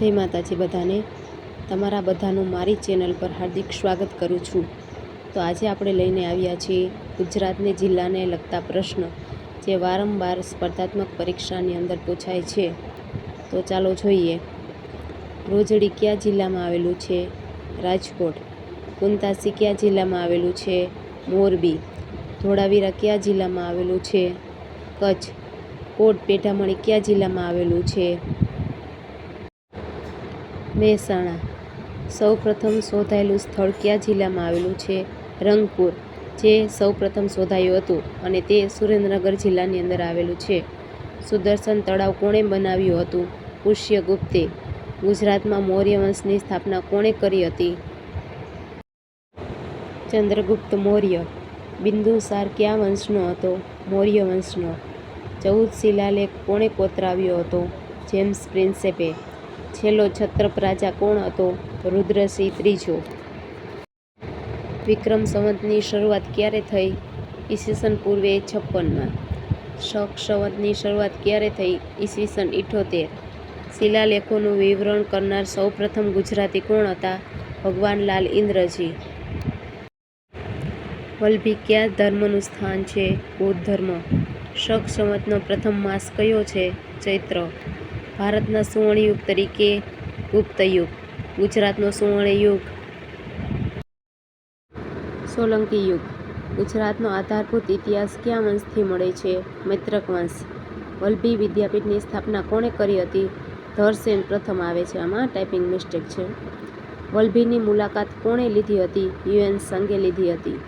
જય માતાજી બધાને. તમારા બધાનું મારી ચેનલ પર હાર્દિક સ્વાગત કરું છું. તો આજે આપણે લઈને આવ્યા છીએ ગુજરાતને જિલ્લાને લગતા પ્રશ્ન, જે વારંવાર સ્પર્ધાત્મક પરીક્ષાની અંદર પૂછાય છે. તો ચાલો જોઈએ. રોજડી કયા જિલ્લામાં આવેલું છે? રાજકોટ. કુંતાસી કયા જિલ્લામાં આવેલું છે? મોરબી. ધોળાવીરા કયા જિલ્લામાં આવેલું છે? કચ્છ. કોટ પેઢામણી કયા જિલ્લામાં આવેલું છે? મહેસાણા. સૌપ્રથમ શોધાયેલું સ્થળ કયા જિલ્લામાં આવેલું છે? રંગપુર, જે સૌપ્રથમ શોધાયું હતું અને તે સુરેન્દ્રનગર જિલ્લાની અંદર આવેલું છે. સુદર્શન તળાવ કોણે બનાવ્યું હતું? પુષ્યગુપ્તે, ગુજરાતમાં મૌર્ય વંશની સ્થાપના કોણે કરી હતી? ચંદ્રગુપ્ત મૌર્ય, બિંદુસાર કયા વંશનો હતો? મૌર્ય વંશનો ચૌદ શિલાલેખ કોણે કોતરાવ્યો હતો? જેમ્સ પ્રિન્સેપે છેલ્લો છત્રપ રાજા કોણ હતો? રુદ્રસિંહ ત્રીજો. વિક્રમ સંવતની શરૂઆત ક્યારે થઈ? ઈસવીસન પૂર્વે છપ્પનમાં. શક સંવતની શરૂઆત ક્યારે થઈ? ઈસવીસન ઇઠોતેર. શિલાલેખોનું વિવરણ કરનાર સૌપ્રથમ ગુજરાતી કોણ હતા? ભગવાનલાલ ઇન્દ્રજી. વલ્લભી કયા ધર્મનું સ્થાન છે? બૌદ્ધ ધર્મ. શક સંવતનો પ્રથમ માસ કયો છે? ચૈત્ર. ભારતના સુવર્ણયુગ તરીકે ગુપ્ત યુગ, ગુજરાતનો સુવર્ણ યુગ સોલંકી યુગ, ગુજરાતનો આધારભૂત ઇતિહાસ કયા વંશથી મળે છે? મૈત્રક વંશ. વલ્લભી વિદ્યાપીઠની સ્થાપના કોણે કરી હતી? ધરસેન પ્રથમ આવે છે. આમાં ટાઈપિંગ મિસ્ટેક છે. વલ્લભીની મુલાકાત કોણે લીધી હતી? યુએન સંઘે લીધી હતી.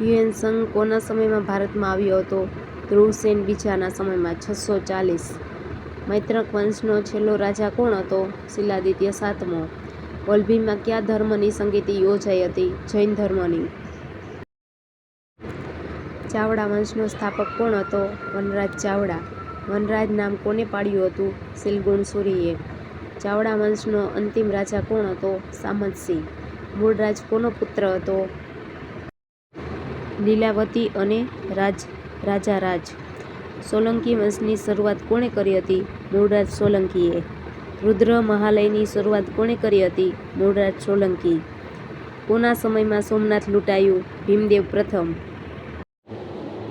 યુએન સંઘ કોના સમયમાં ભારતમાં આવ્યો હતો? ધ્રુવસેન બીજાના સમયમાં છસો ચાલીસ. મૈત્રક વંશનો છેલ્લો રાજા કોણ હતો? શિલાદિત્ય સાતમો. વલભીમાં કયા ધર્મની સંગીતિ યોજાઈ હતી? જૈન ધર્મની. ચાવડા વંશનો સ્થાપક કોણ હતો? વનરાજ ચાવડા. વનરાજ નામ કોને પાડ્યું હતું? શિલગુણ સૂરીએ. ચાવડા વંશનો અંતિમ રાજા કોણ હતો? સામંતસિંહ. મૂળરાજ કોનો પુત્ર હતો? લીલાવતી અને રાજ રાજા રાજ. સોલંકી વંશની શરૂઆત કોણે કરી હતી? મૂળરાજ સોલંકીએ. રુદ્ર મહાલયની શરૂઆત કોણે કરી હતી? મૂળરાજ સોલંકી. કોના સમયમાં સોમનાથ લૂંટાયું? ભીમદેવ પ્રથમ.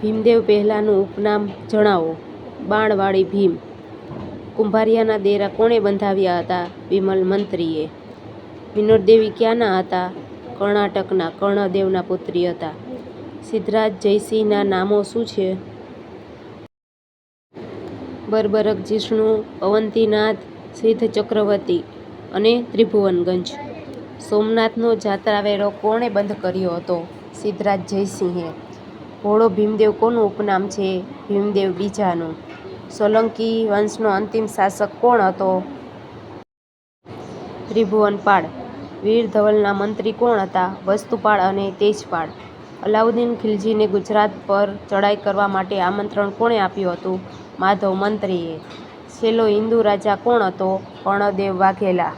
ભીમદેવ પહેલાંનું ઉપનામ જણાવો. બાણવાળી ભીમ. કુંભારિયાના દેરા કોણે બંધાવ્યા હતા? વિમલ મંત્રીએ. વિનોદદેવી ક્યાંના હતા? કર્ણાટકના કર્ણદેવના પુત્રી હતા. સિદ્ધરાજ જયસિંહના નામો શું છે? બરબરક જિષ્ણુ અવંતીનાથ, સિદ્ધ ચક્રવર્તી અને ત્રિભુવનગંજ. સોમનાથનો જાત્રાવેરો કોણે બંધ કર્યો હતો? સિદ્ધરાજ જયસિંહે. ભોળો ભીમદેવ કોનું ઉપનામ છે? ભીમદેવ બીજાનું. સોલંકી વંશનો અંતિમ શાસક કોણ હતો? ત્રિભુવનપાળ. વીર ધવલના મંત્રી કોણ હતા? વસ્તુપાળ અને તેજપાળ. અલાઉદ્દીન ખિલજીને ગુજરાત પર ચડાઈ કરવા માટે આમંત્રણ કોણે આપ્યું હતું? માધવ મંત્રીએ. છેલ્લો હિન્દુ રાજા કોણ હતો? કર્ણદેવ વાઘેલા.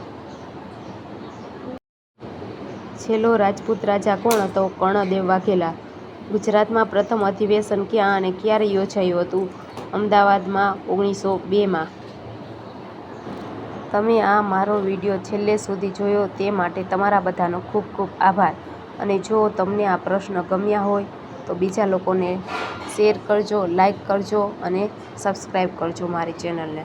છેલ્લો રાજપૂત રાજા કોણ હતો? કર્ણદેવ વાઘેલા. ગુજરાતમાં પ્રથમ અધિવેશન ક્યાં અને ક્યારે યોજાયું હતું? અમદાવાદમાં ઓગણીસો બેમાં. તમે આ મારો વીડિયો છેલ્લે સુધી જોયો તે માટે તમારા બધાનો ખૂબ ખૂબ આભાર. અને જો તમને આ પ્રશ્ન ગમ્યા હોય, તો બીજા લોકોને શેર કરજો, લાઈક કરજો અને સબસ્ક્રાઈબ કરજો મારી ચેનલને.